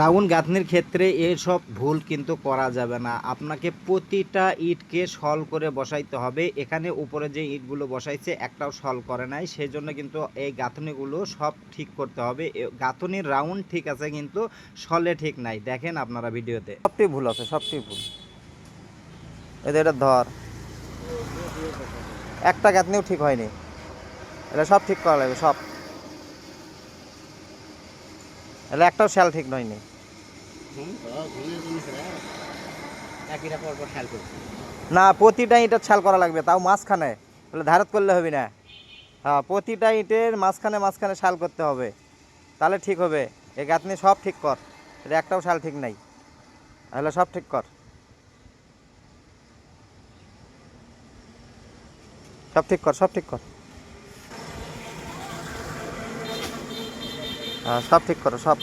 Down গাঁথনির ক্ষেত্রে এসব ভুল কিন্তু করা যাবে না। আপনাকে প্রতিটা ইটকে সল করে বসাইতে হবে। এখানে উপরে যে ইটগুলো বসাইছে, একটাও সল করে নাই। সেই জন্য কিন্তু এই গাঁথনিগুলো সব ঠিক করতে হবে। গাঁথনির রাউন্ড ঠিক আছে, কিন্তু সলে ঠিক নাই। দেখেন আপনারা ভিডিওতে। সবটি ভুল আছে সবটি ভুল। এদের এটা ধর। একটা গাঁথনিও ঠিক হয়নি। এটা সব ঠিক করা লাগবে, সব। এটা একটাও শ্যাল ঠিক নয়নি না। প্রতিটা ইটের ছাল করা লাগবে তাও মাঝখানে। তাহলে ধারত করলে হবে না। হ্যাঁ প্রতিটা ইটের মাঝখানে মাঝখানে শাল করতে হবে। তাহলে ঠিক হবে। এই গাঁথনি সব ঠিক কর। এটা একটাও শাল ঠিক নাই। তাহলে সব ঠিক কর। সব ঠিক কর সব ঠিক কর। সব ঠিক করো সব।